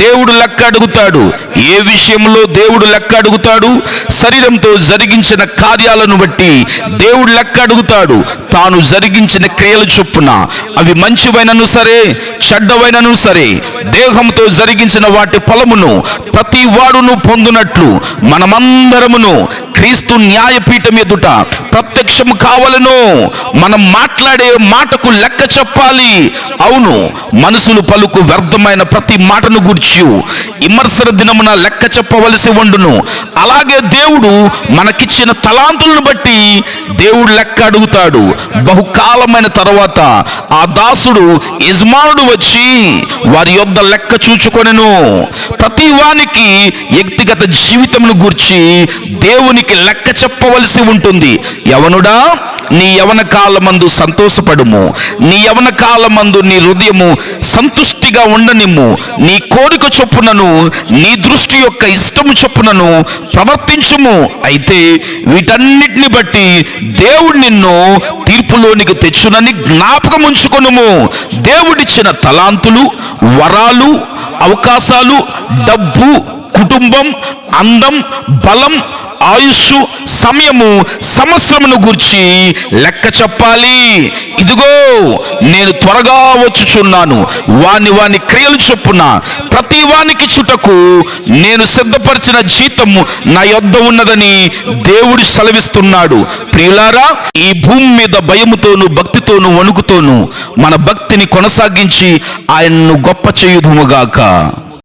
దేవుడు లెక్క అడుగుతాడు. ఏ విషయంలో దేవుడు లెక్క అడుగుతాడు? శరీరంతో జరిగించిన కార్యాలను బట్టి దేవుడు లెక్క అడుగుతాడు. తాను జరిగించిన క్రియలు చొప్పున అవి మంచివైనను సరే చెడ్డవైనను సరే దేహంతో జరిగించిన వాటి ఫలమును ప్రతి వాడును పొందునట్లు మనమందరమును క్రీస్తు న్యాయపీఠం ఎదుట ప్రత్యక్షం కావలను. మనం మాట్లాడే మాటకు లెక్క చెప్పాలి. అవును మనసులు పలుకు వ్యర్థమైన ప్రతి మాటను గుర్చి విమర్శన దినమున లెక్క చెప్పవలసి ఉండును అలాగే దేవుడు మనకిచ్చిన తలాంతులను బట్టి దేవుడు లెక్క అడుగుతాడు. బహుకాలమైన తర్వాత ఆ దాసుడు యజమానుడు వచ్చి వారి యొద్ద లెక్క చూచుకొనెను. ప్రతి వానికి వ్యక్తిగత జీవితమును గూర్చి దేవునికి లెక్క చెప్పవలసి ఉంటుంది. యవనుడా నీ యవన కాలమందు సంతోషపడుము. నీ యవన కాలమందు నీ హృదయము సంతుష్టిగా ఉండనిమ్ము. నీ కోరిక చొప్పునను నీ దృష్టి యొక్క ఇష్టము చొప్పునను ప్రవర్తించుము. అయితే వీటన్నిటిని బట్టి దేవుడు నిన్ను తీర్పులోనికి తెచ్చునని జ్ఞాపకం ఉంచుకొనుము దేవుడిచ్చిన తలాంతులు వరాలు అవకాశాలు డబ్బు కుటుంబం అందం బలం ఆయుష్ సమయము సంవత్సరమును గూర్చి లెక్క చెప్పాలి. ఇదిగో నేను త్వరగా వచ్చుచున్నాను. వాని వాని క్రియలు చొప్పున ప్రతి వానికి చుటకు నేను సిద్ధపరిచిన జీతము నా యొద్ద ఉన్నదని దేవుడు సెలవిస్తున్నాడు. ప్రియులారా ఈ భూమి మీద భయముతోను భక్తితోను వణుకుతోను మన భక్తిని కొనసాగించి ఆయన్ను గొప్ప చేయుదుముగాక